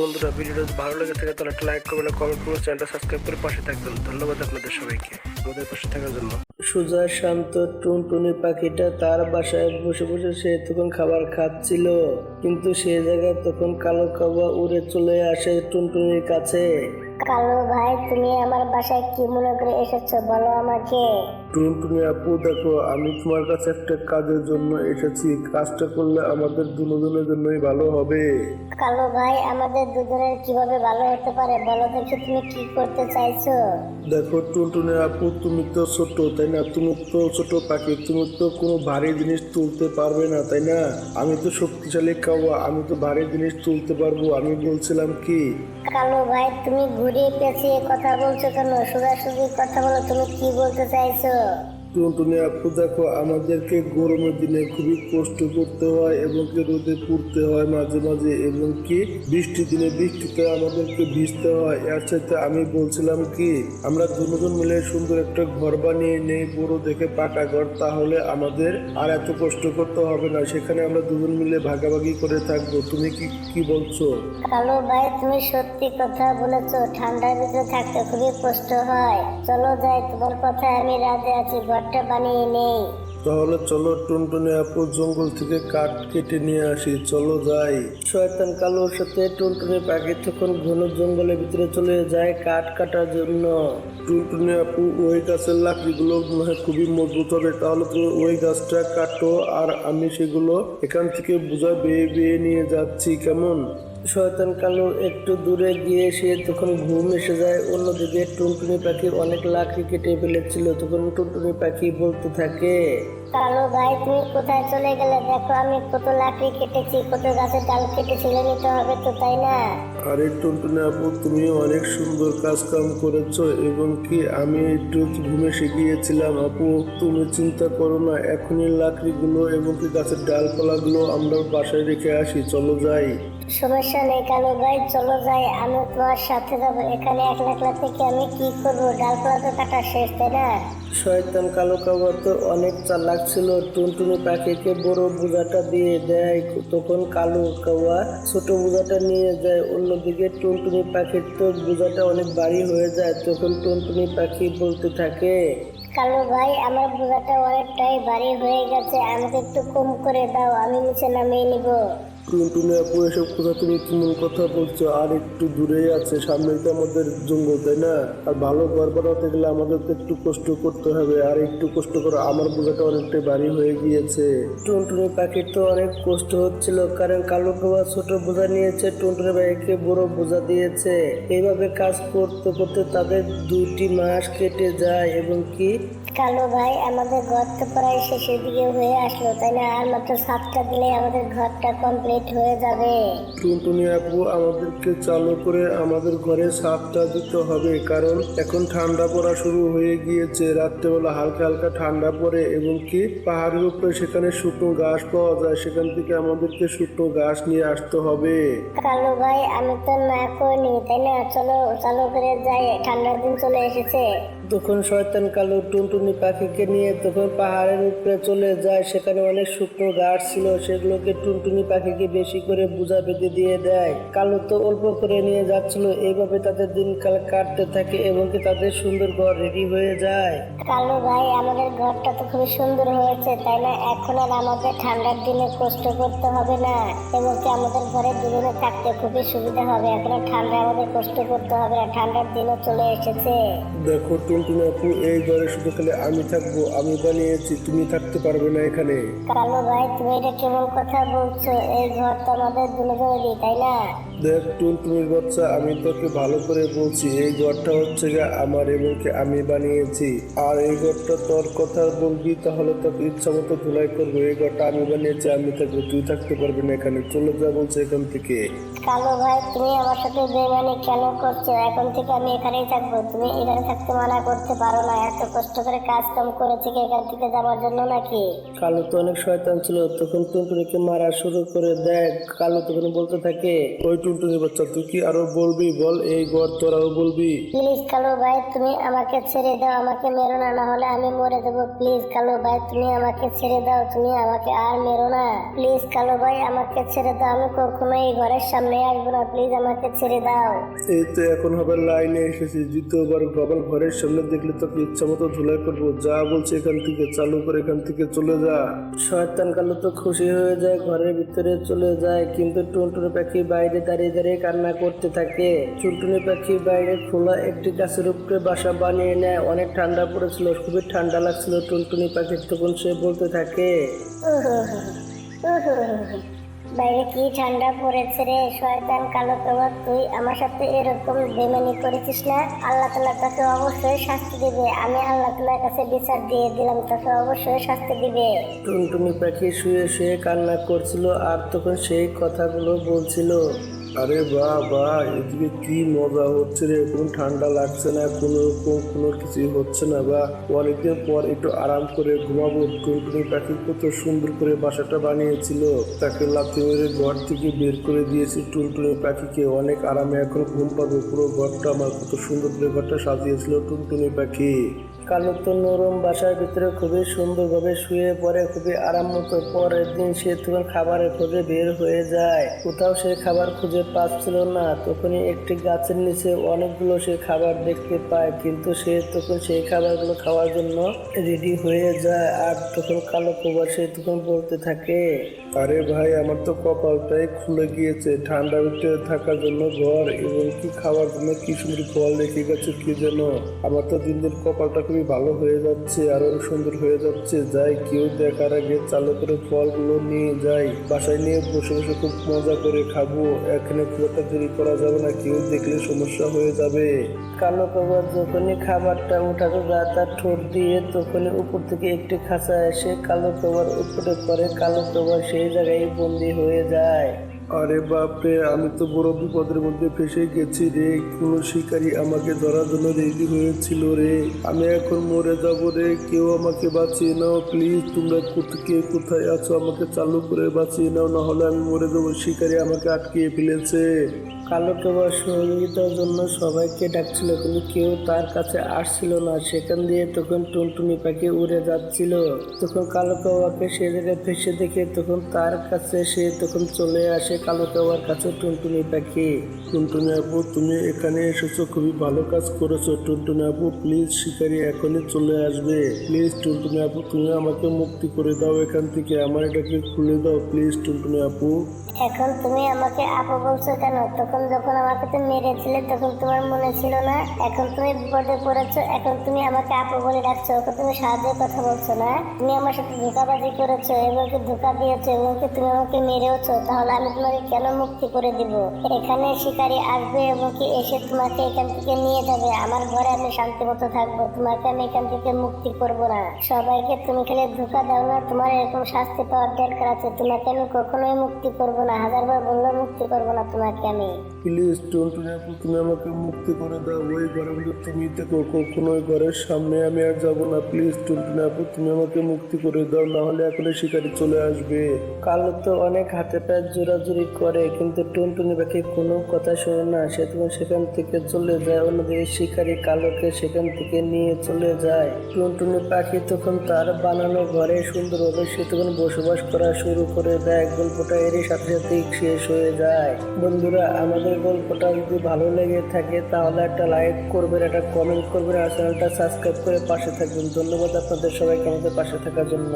বন্ধুরা, ভিডিওটা যদি ভালো লেগে থাকে তাহলে একটা লাইক করবেন কমেন্ট করবেন, চ্যানেলটা সাবস্ক্রাইব করে পাশে থাকবেন। ধন্যবাদ আপনাদের সবাইকে। আমাদের পাশে থাকার জন্য। সুজা শান্ত টুনটুনি পাখিটা তার বাসায় বসে বসে সে তখন খাবার খাচ্ছিল। কিন্তু সে জায়গায় তখন কালো কাবা উড়ে চলে আসে টুনটুনির কাছে। কালু ভাই তুমি আমার বাসায় কি মনে করে এসেছ? বলো আমাকে। টুনটুনি আপু দেখো আমি তোমার কাছে একটা কাজের জন্য এসেছি। কাজটা করলে আমাদের দুজনের জন্যই ভালো হবে। কালু ভাই আমাদের দুজনের কীভাবে ভালো হতে পারে? বলো দেখি তুমি কি করতে চাইছো। দেখো টুনটুনি আপু তুমি তো ছোট তাই না? তুমি তো ছোট পাখি তুমি তো কোনো ভারী জিনিস তুলতে পারবে না তাই না? আমি তো শক্তিশালী কাওয়া আমি তো ভারী জিনিস তুলতে পারব আমি বলছিলাম কি? কালো ভাই তুমি ঘুরিয়ে পেঁচিয়ে কথা বলছো কেন? সোজাসুজি কথা বলো তুমি কি বলতে চাইছো? টুনটুনি আপু দেখো, আমাদেরকে গরমের দিনে খুবই কষ্ট করতে হয় এবং কি রোদে পুড়তে হয় মাঝে মাঝে এবং কি বৃষ্টির দিনে বৃষ্টিতে আমাদেরকে ভিজতে হয়। এর সাথে আমি বলছিলাম কি, আমরা দুজন মিলে সুন্দর একটা ঘর বানিয়ে নেই বড় দেখে পাকা ঘর, তাহলে আমাদের আর এত কষ্ট করতে হবে না। সেখানে আমরা দুজন মিলে ভাগাভাগি করে থাকব। তুমি কি কি বলছো? কালু ভাই, তুমি সত্যি কথা বলেছ। ঠান্ডার ভিতরে থাকতে খুবই কষ্ট হয়। চলো যাই, তোমার কথা আমি রাজি আছি। ঘরটা বানিয়ে নেই। তাহলে চলো টুনটুনি আপু জঙ্গল থেকে কাঠ কেটে নিয়ে আসি, চলো যাই। শয়তান কালোর সাথে টুনটুনি পাখি তখন ঘন জঙ্গলের ভিতরে চলে যায় কাঠ কাটার জন্য। টুনটুনি আপু ওই গাছের লাকড়িগুলো খুবই মজবুত হবে, তাহলে তুমি ওই গাছটা কাটো আর আমি সেগুলো এখান থেকে বোঝা বেয়ে বেয়ে নিয়ে যাচ্ছি, কেমন? শয়তান কালো একটু দূরে গিয়ে সে তখন ঘুম এসে যায়। অন্যদিকে টুনটুনি পাখি অনেক লাকড়ি কেটে ফেলেছিল। তখন টুনটুনি পাখি বলতে থাকে কালু ভাই তুমি কোথায় চলে গেলে? দেখো আমি কত লাকড়ি কেটেছি কত গাছের ডাল কেটে ছিলে নিতে হবে তো তাই না? আরে টুনটুনি আপু তুমি অনেক সুন্দর কাজ কাম করেছ এবং কি আমি একটু ঘুমে শিখিয়েছিলাম। আপু তুমি চিন্তা করো না এখনই লাকড়িগুলো এবং কি গাছের ডালপালাগুলো আমরা বাসায় রেখে আসি। চলো যাই। সমস্যা নেই কালু ভাই চলো যাই আমি তোমার সাথে যাব। এখানে একলা একলা থেকে আমি কি করব? ডালপালা তো কাটা শেষ তাই না? শয়তান কালো কাবা তো অনেক চালাক ছিল। টুনটুনি পাখিকে বড় বোঝাটা দিয়ে দেয় তখন কালো কাওয়া ছোট বোঝাটা নিয়ে যায়। অন্যদিকে টুনটুনি পাখির তো বোঝাটা অনেক বাড়ি হয়ে যায় তখন টুনটুনি পাখি বলতে থাকে কালু ভাই আমার বোঝাটা অনেকটাই ভারী হয়ে গেছে আমাকে একটু কম করে দাও আমি নিচে নামিয়ে নিবো। টুনটুনি আপু এসব কথা তুমি কেমন কথা বলছো? আর একটু দূরেই আছে, সামনেই তো আমাদের জঙ্গল, তাই না? আর ভালো ঘর বানাতে গেলে আমাদেরকে একটু কষ্ট করতে হবে। আর একটু কষ্ট করে আমার বোঝাটা অনেকটাই ভারী হয়ে গিয়েছে। টুনটুনি পাখির তো অনেক কষ্ট হচ্ছিল, কারণ কালো কাবা ছোট বোঝা নিয়েছে টুনটুনি পাখিকে বড় বোঝা দিয়েছে। এইভাবে কাজ করতে করতে তাদের দুইটি মাস কেটে যায়, এবং কি? কালু ভাই আমাদের ঘর তো প্রায় শেষের দিকে হয়ে আসলো তাই না? আর মাত্র সাতটা দিলে আমাদের ঘরটা কমপ্লিট হয়ে যাবে। টুনটুনি আপু আমাদেরকে চালু করে আমাদের ঘরে সাপটা দিতে হবে কারণ এখন ঠান্ডা পড়া শুরু হয়ে গিয়েছে। রাত্রেবেলা হালকা হালকা ঠান্ডা পড়ে এবং কি পাহাড়ের উপরে সেখানে শুকনো ঘাস পাওয়া যায় সেখান থেকে আমাদেরকে শুকনো ঘাস নিয়ে আসতে হবে। কালো ভাই আমি তো না করিনি তাই না? চলো চালু করে যাই ঠান্ডার দিন চলে এসেছে। তখন শয়তান কালো টুনটুনি পাখিকে নিয়ে তখন পাহাড়ের উপরে চলে যায়। সেখানে অনেক শুকনো গাছ ছিল সেগুলোকে টুনটুনি পাখিকে বেশি করে বুঝা বেঁধে দিয়ে দেয়। কালো তো অল্প করে নিয়ে যাচ্ছিল এইভাবে তাদের দিনকাল কাটতে থাকে এবং কি তাদের সুন্দর ঘর রেডি হয়ে যায়। কালু ভাই আমাদের ঘরটা তো খুবই সুন্দর হয়েছে তাই না? এখন আর আমাদের ঠান্ডার দিনে কষ্ট করতে হবে না এবং কি আমাদের ঘরে দুজনে থাকতে খুবই সুবিধা হবে। এখন আর ঠান্ডা আমাদের কষ্ট করতে হবে না ঠান্ডার দিনও চলে এসেছে। দেখো টুনটুনি আপু এই ঘরে শুধু খালি আমি থাকব, আমি বানিয়েছি, তুমি থাকতে পারবে না এখানে। কালো ভাই, তুমি এটা কেমন কথা বলছো? এই ঘর তো আমাদের দুজনেরই, তাই না? দেখ টুনটুনির বাচ্চা আমি তোকে ভালো করে বলছি এই ঘরটা হচ্ছে গিয়ে আমার এবং আমি বানিয়েছি। আর এই ঘরটা তোর কথা বলবি তাহলে তোকে ইচ্ছা মতো ধুলাই করব। এই ঘরটা আমি বানিয়েছি আমি থাকব তুই থাকতে পারবি না এখানে। চলে যা বলছে এখান থেকে। কালু ভাই তুমি আমার সাথে বেমানি কেন করছ? এখন থেকে আমি এখানেই থাকব। তুমি এখানে থাকতে মানা করতে পারো না। এত কষ্ট করে কাজ কাম করেছি এখান থেকে যাওয়ার জন্য নাকি? কালো তো অনেক শয়তান ছিল তখন টুনটুনিকে মারা শুরু করে দেয় কালু তখন বলতে থাকে ওই টুনটুনি বাচ্চা তুই কি আরও বলবি? বল এই ঘর বলবি। প্লিজ কালু ভাই তুমি আমাকে ছেড়ে দাও আমাকে মেরো না না হলে আমি মরে দেবো প্লিজ কালু ভাই তুমি আমাকে ছেড়ে দাও তুমি আমাকে আর মেরো না। প্লিজ কালু ভাই আমাকে ছেড়ে দাও আমি কখনো এই ঘরের সামনে আসব না। প্লিজ আমাকে ছেড়ে দাও। এই তো এখন হবে লাইনে এসেছি দ্বিতীয়বার গবল ঘরের সামনে দেখলে তোকে ইচ্ছা মতো ধুলাই করব। যা বলছে এখান থেকে চালু করে এখান থেকে চলে যা। শয়তান কালো তো খুশি হয়ে যায় ঘরের ভিতরে চলে যায় কিন্তু টুনটুনি পাখি বাইরে দাঁড়িয়ে দাঁড়িয়ে কান্না করতে থাকে। টুনটুনি পাখি বাইরে খোলা একটি গাছের উপরে বাসা বানিয়ে নেয়। অনেক ঠান্ডা পড়েছিল খুবই ঠান্ডা লাগছিল টুনটুনি পাখির তখন সে বলতে থাকে। বাইরে কি ঠান্ডা পড়েছে রে? শয়তান কালো প্রভাব তুই আমার সাথে এরকম বেমানি করেছিস না? আল্লাহ তালা তোকে অবশ্যই শাস্তি দিবে। আমি আল্লাহ তালার কাছে বিচার দিয়ে দিলাম তোকে অবশ্যই শাস্তি দিবে। টুনটুনি পাখি শুয়ে শুয়ে কান্না করছিল আর তখন সেই কথাগুলো বলছিল আরে বাহ বাহ এদিকে কি মজা হচ্ছে রে? কোনো ঠান্ডা লাগছে না, কোনো রকম, কোনো কিছুই হচ্ছে না বা। অনেকদিন পর একটু আরাম করে ঘুমাবো টুনটুনি পাখি কত সুন্দর করে বাসাটা বানিয়েছিল। তাকে লাথি মেরে ঘর থেকে বের করে দিয়েছি টুনটুনি পাখিকে। অনেক আরামে এখন ঘুম পাবো, পুরো ঘরটা আমার কত সুন্দর করে ঘরটা সাজিয়েছিল টুনটুনি পাখি। কালো তো নরম বাসার ভিতরে খুবই সুন্দরভাবে শুয়ে পড়ে, খুবই আরাম মতো পরের দিন সে তখন খাবারের খোঁজে বের হয়ে যায়। কোথাও সে খাবার খুঁজে পাচ্ছিল না। তখনই একটি গাছের নিচে অনেকগুলো সে খাবার দেখতে পায়, কিন্তু সে তখন সেই খাবারগুলো খাওয়ার জন্য রেডি হয়ে যায়। আর তখন কালো কবার সে তখন বলতে থাকে, আরে ভাই, আমার তো কপালটাই খুলে গিয়েছে। ঠান্ডা ভিতরে থাকার জন্য ঘর এবং কি খাওয়ার জন্য কি সুন্দর ফল রেখে গেছে কি যেন? আমার তো দিন দিন কপালটা খুবই ভালো হয়ে যাচ্ছে, আরও সুন্দর হয়ে যাচ্ছে। যাই, কেউ দেখার আগে চালু করে ফলগুলো নিয়ে যাই। বাসায় নিয়ে বসে বসে খুব মজা করে খাব। এখানে খুব একটা দেরি করা যাবে না, কেউ দেখলে সমস্যা হয়ে যাবে। কালো কবার যখনই খাবারটা উঠাতে যায় তার ঠোঁট দিয়ে তখনই উপর থেকে একটি খাঁচা এসে কালো কবার উপরে করে, কালো কবার সেই জায়গায় বন্দি হয়ে যায়। আরে বাপরে, আমি তো বড় বিপদের মধ্যে ফেসে গেছি রে। কোনো শিকারী আমাকে ধরার জন্য রেডি হয়েছিল রে। আমি এখন মরে যাব রে। কেউ আমাকে বাঁচিয়ে নাও, প্লিজ। তোমরা কে কোথায় আছো আমাকে চালু করে বাঁচিয়ে নাও না হলে আমি মরে যাব। শিকারী আমাকে আটকিয়ে ফেলেছে। কালো কেবল সহযোগিতার জন্য সবাইকে ডাকছিল কিন্তু কেউ তার কাছে আসছিল না। সেখান দিয়ে তখন টুনটুনি পাখি উড়ে যাচ্ছিল। তখন কালো কাওয়াকে সে জায়গায় ফেসে দেখে তখন তার কাছে সে তখন চলে আসে কালো কাওয়ার কাছে টুনটুনি পাখি। টুনটুনি আপু তুমি এখানে এসেছ খুবই ভালো কাজ করেছ। টুনটুনি আপু প্লিজ শিকারি এখনই চলে আসবে। প্লিজ টুনটুনি আপু তুমি আমাকে মুক্তি করে দাও এখান থেকে। আমার এটাকে খুলে দাও প্লিজ টুনটুনি আপু। এখন তুমি আমাকে আপু বলছো কেন? তখন যখন আমাকে তুমি মেরেছিলে, তখন তোমার মনে ছিল না, এখন তুমি বিপদে পড়েছো, এখন তুমি আমাকে আপু বলে ডাকছো ওকে তুমি সাহায্যের কথা বলছো না। তুমি আমার সাথে ধোকাবাজি করেছ, এবং কি ধোকা দিয়েছ, এবং কি তুমি আমাকে মেরেওছো, তাহলে আমি তোমাকে কেন মুক্তি করে দিব? এখানে শিকারী আসবে এবং কি এসে তোমাকে এখান থেকে নিয়ে যাবে। আমার ঘরে আমি শান্তি মতো থাকব, তোমাকে আমি এখান থেকে মুক্তি করব না। সবাইকে তুমি খেলে ধোকা দাও না, তোমার এরকম শাস্তি পাওয়ার দরকার আছে, তোমাকে আমি কখনোই মুক্তি করব না, হাজারবার বললেও মুক্তি করব না তোমাকে আমি। প্লিজ টুনটুনি আপু তুমি আমাকে মুক্তি করে দাও। ওই ঘরের মধ্যে তুমি দেখো কখনো ওই ঘরের সামনে আমি আর যাব না। প্লিজ টুনটুনি আপু তুমি আমাকে মুক্তি করে দাও, না হলে এখন শিকারি চলে আসবে। কালো তো অনেক হাতে পায়ে জোরাজুরি করে, কিন্তু টুনটুনি পাখি কোনো কথা শোনে না। সে তখন সেখান থেকে চলে যায়, অন্যদিকে শিকারি কালোকে সেখান থেকে নিয়ে চলে যায়। টুনটুনি পাখি তখন তার বানানো ঘরে সুন্দরভাবে সে তখন বসবাস করা শুরু করে দেয়। গল্পটা এরই সাথে সাথেই শেষ হয়ে যায়। বন্ধুরা আমাদের গল্পটা যদি ভালো লেগে থাকে, তাহলে একটা লাইক করবেন, একটা কমেন্ট করবেন, আর চ্যানেলটা সাবস্ক্রাইব করে পাশে থাকবেন। ধন্যবাদ আপনাদের সবাইকে আমাদের পাশে থাকার জন্য।